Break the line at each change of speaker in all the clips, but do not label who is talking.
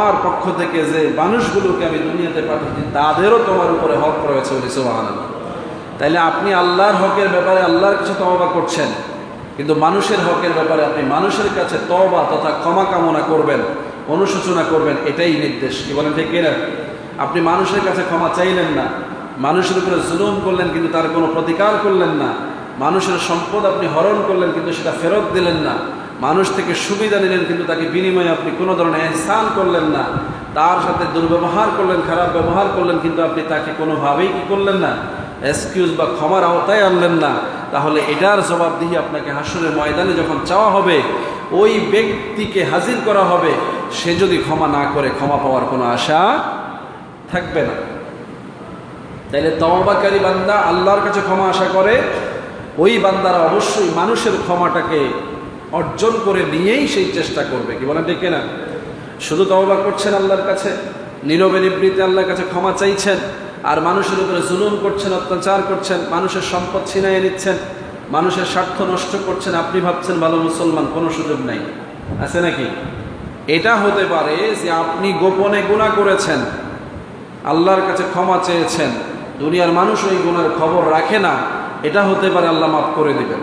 আমার পক্ষ থেকে যে মানুষগুলোকে আমি দুনিয়াতে পাঠাচ্ছি তাদেরও তোমার উপরে হক রয়েছে বলে সোহান তাইলে আপনি আল্লাহর হকের ব্যাপারে আল্লাহর কাছে তওবা করছেন, কিন্তু মানুষের হকের ব্যাপারে আপনি মানুষের কাছে তওবা তথা ক্ষমা কামনা করবেন, অনুশোচনা করবেন, এটাই নির্দেশ। কি বলেন ঠিক কিনা? আপনি মানুষের কাছে ক্ষমা চাইলেন না, মানুষের উপরে জুলুম করলেন কিন্তু তার কোনো প্রতিকার করলেন না, মানুষের সম্পদ আপনি হরণ করলেন কিন্তু সেটা ফেরত দিলেন না মানুষ থেকে সুবিধা নিলেন, কিন্তু তাকে বিনিময়ে আপনি কোনো ধরনের এহসান করলেন না। তার সাথে দুর্ব্যবহার করলেন, খারাপ ব্যবহার করলেন, কিন্তু আপনি তাকে কোনোভাবেই কি করলেন না? এক্সকিউজ বা ক্ষমার আওতায় আনলেন না। তাহলে এটার জবাবদিহি আপনাকে হাসুরের ময়দানে যখন চাওয়া হবে, ওই ব্যক্তিকে হাজির করা হবে। সে যদি ক্ষমা না করে, ক্ষমা পাওয়ার কোনো আশা থাকবে না। তাইলে তওবাকারী বান্দা আল্লাহর কাছে ক্ষমা আশা করে, ওই বান্দারা অবশ্যই মানুষের ক্ষমাটাকে অর্জন করে নিয়েই সেই চেষ্টা করবে। কি বলেন ডেকে না শুধু তওবা করছেন আল্লাহর কাছে, নীরবে নিবৃত্তি আল্লাহর কাছে ক্ষমা চাইছেন, আর মানুষের উপরে জুলুম করছেন, অত্যাচার করছেন, মানুষের সম্পদ ছিনাইয়ে নিচ্ছেন, মানুষের স্বার্থ নষ্ট করছেন, আপনি ভাবছেন ভালো মুসলমান, কোনো সুযোগ নাই। আছে নাকি? এটা হতে পারে যে আপনি গোপনে গুণা করেছেন, আল্লাহর কাছে ক্ষমা চেয়েছেন, দুনিয়ার মানুষ ওই গুণার খবর রাখে না, এটা হতে পারে আল্লাহ মাফ করে দিবেন।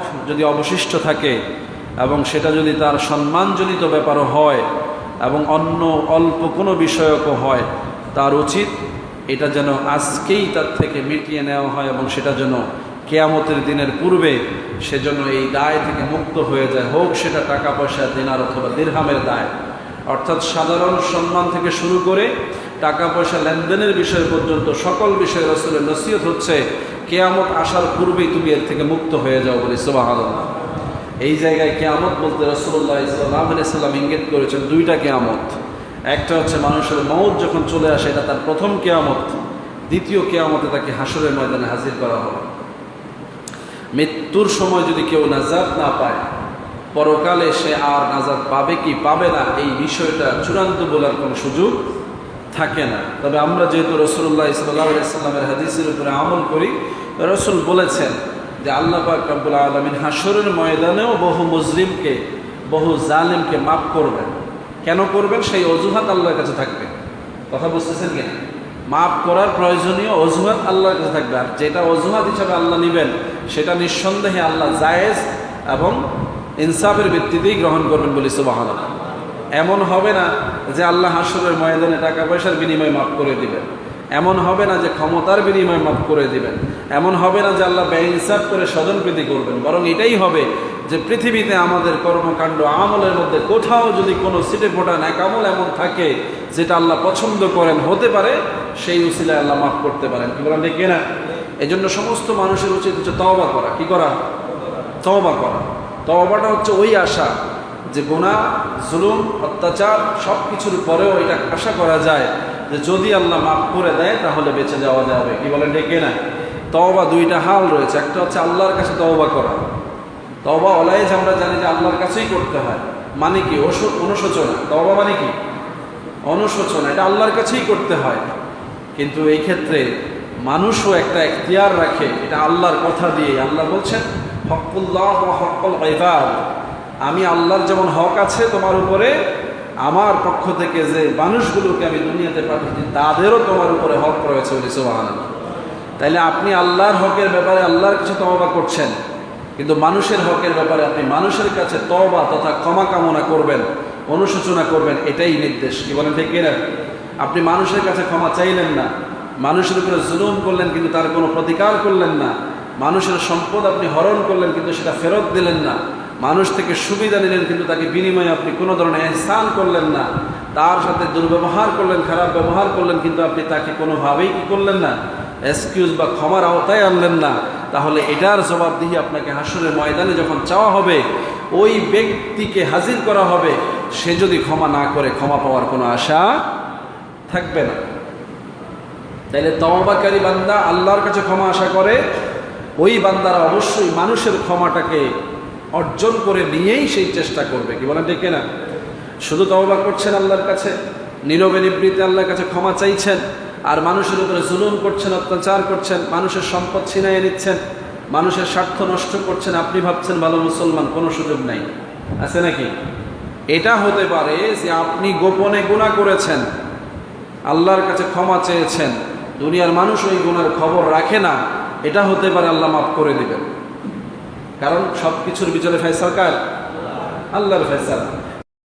যদি অবশিষ্ট থাকে এবং সেটা যদি তার সম্মানজনিত ব্যাপারও হয় এবং অন্য অল্প কোনো বিষয়কও হয়, তার উচিত এটা যেন আজকেই তার থেকে মিটিয়ে নেওয়া হয় এবং সেটা যেন কেয়ামতের দিনের পূর্বে সেজন্য এই দায় থেকে মুক্ত হয়ে যায়, হোক সেটা টাকা পয়সা, দিনার অথবা দীর্ঘামের দায়। অর্থাৎ সাধারণ সম্মান থেকে শুরু করে টাকা পয়সা লেনদেনের বিষয় পর্যন্ত সকল বিষয়ে রসুলের নসিহত হচ্ছে, কেয়ামত আসার পূর্বেই তুমি এর থেকে মুক্ত হয়ে যাও বলে সোবাহ এই জায়গায় কেয়ামত বলতে রসুল্লাহ ইসলাম আলাইসাল্লাম ইঙ্গিত করেছেন দুইটা কেয়ামত। একটা হচ্ছে মানুষের মৌত যখন চলে আসে, এটা তার প্রথম কেয়ামত। দ্বিতীয় কেয়ামতে তাকে হাসরের ময়দানে হাজির করা হবে। মৃত্যুর সময় যদি কেউ নাজাত না পায়, পরকালে সে আর নাজাত পাবে কি পাবে না, এই বিষয়টা চূড়ান্ত বলার কোনো সুযোগ থাকে না। তবে আমরা যেহেতু রসুল্লাহ ইসলামের হাদিসের উপরে আমল করি, রসুল বলেছেন যে আল্লাহ পাক রব্বুল আলমিন হাসরের ময়দানেও বহু মুসলিমকে বহু জালিমকে মাফ করবেন। কেন করবেন? সেই অজুহাত আল্লাহর কাছে থাকবে। কথা বুঝতেছেন কিনা? মাফ করার প্রয়োজনীয় অজুহাত আল্লাহর কাছে থাকবে। আর যেটা অজুহাত হিসাবে আল্লাহ নেবেন, সেটা নিঃসন্দেহে আল্লাহ জায়েজ এবং ইনসাফের ভিত্তিতেই গ্রহণ করবেন বলি সুবাহান এমন হবে না যে আল্লাহ হাসরের ময়দানে টাকা পয়সার বিনিময়ে মাফ করে দিবেন। এমন হবে না যে ক্ষমতার বিনিময়ে মাফ করে দিবেন। এমন হবে না যে আল্লাহ ব্যয়িনসাফ করে স্বজন প্রীতি করবেন। বরং এটাই হবে যে পৃথিবীতে আমাদের কর্মকাণ্ড আমলের মধ্যে কোথাও যদি কোনো সিটে ফোটা ন্যাকামল এমন থাকে যেটা আল্লাহ পছন্দ করেন, হতে পারে, সেই উসিলায় আল্লাহ মাফ করতে পারেন। কি বলেন ঠিক না এই জন্য সমস্ত মানুষের উচিত হচ্ছে তওবা করা। কি করা? তওবা করা। তওবাটা হচ্ছে ওই আশা। যে গোনা জুলুম, অত্যাচার সব কিছুর পরেও এটা আশা করা যায় যে যদি আল্লাহ মাফ করে দেয়, তাহলে বেঁচে যাওয়া যাবে। কি বলে ডেকে না তওবা দুইটা হাল রয়েছে। একটা হচ্ছে আল্লাহর কাছে তওবা করা। তওবা অলাইজ আমরা জানি যে আল্লাহর কাছেই করতে হয়। মানে কি? অনুশোচনা। তওবা মানে কি? অনুশোচনা। এটা আল্লাহর কাছেই করতে হয়। কিন্তু এই ক্ষেত্রে মানুষও একটা এখতিয়ার রাখে। এটা আল্লাহর কথা দিয়ে। আল্লাহ বলছেন, হকুল্লাহ হকল ইবাদ। আমি আল্লাহর যেমন হক আছে তোমার উপরে, আমার পক্ষ থেকে যে মানুষগুলোকে আমি দুনিয়াতে পাঠাচ্ছি তাদেরও তোমার উপরে হক রয়েছে বলে সোহান তাইলে আপনি আল্লাহর হকের ব্যাপারে আল্লাহর কাছে তওবা করছেন, কিন্তু মানুষের হকের ব্যাপারে আপনি মানুষের কাছে তওবা তথা ক্ষমা কামনা করবেন, অনুশোচনা করবেন, এটাই নির্দেশ। কি বলেন ঠিক কিনা? আপনি মানুষের কাছে ক্ষমা চাইলেন না, মানুষের উপরে জুলুম করলেন কিন্তু তার কোনো প্রতিকার করলেন না, মানুষের সম্পদ আপনি হরণ করলেন কিন্তু সেটা ফেরত দিলেন না মানুষ থেকে সুবিধা নিলেন, কিন্তু তাকে বিনিময়ে আপনি কোনো ধরনের এহসান করলেন না। তার সাথে দুর্ব্যবহার করলেন, খারাপ ব্যবহার করলেন, কিন্তু আপনি তাকে কোনোভাবেই কি করলেন না? এক্সকিউজ বা ক্ষমার আওতায় আনলেন না। তাহলে এটার জবাবদিহি আপনাকে হাসরের ময়দানে যখন চাওয়া হবে, ওই ব্যক্তিকে হাজির করা হবে। সে যদি ক্ষমা না করে, ক্ষমা পাওয়ার কোনো আশা থাকবে না। তাইলে তওবাকারী বান্দা আল্লাহর কাছে ক্ষমা আশা করে, ওই বান্দারা অবশ্যই মানুষের ক্ষমাটাকে অর্জন করে নিয়েই সেই চেষ্টা করবে, কি বলেন ঠিক না শুধু তওবা করছেন আল্লাহর কাছে, নীরবে নিবৃত্তে আল্লাহর কাছে ক্ষমা চাইছেন, আর মানুষের উপরে জুলুম করছেন, অত্যাচার করছেন, মানুষের সম্পদ ছিনাইয়ে নিচ্ছেন, মানুষের স্বার্থ নষ্ট করছেন, আপনি ভাবছেন ভালো মুসলমান, কোনো সুযোগ নাই। আছে নাকি? এটা হতে পারে যে আপনি গোপনে গুণা করেছেন, আল্লাহর কাছে ক্ষমা চেয়েছেন, দুনিয়ার মানুষ ওই গুণার খবর রাখে না, এটা হতে পারে আল্লাহ মাফ করে দিবেন। কারণ সব কিছুর বিচারে ফেসাল কার? আল্লাহর ফেসল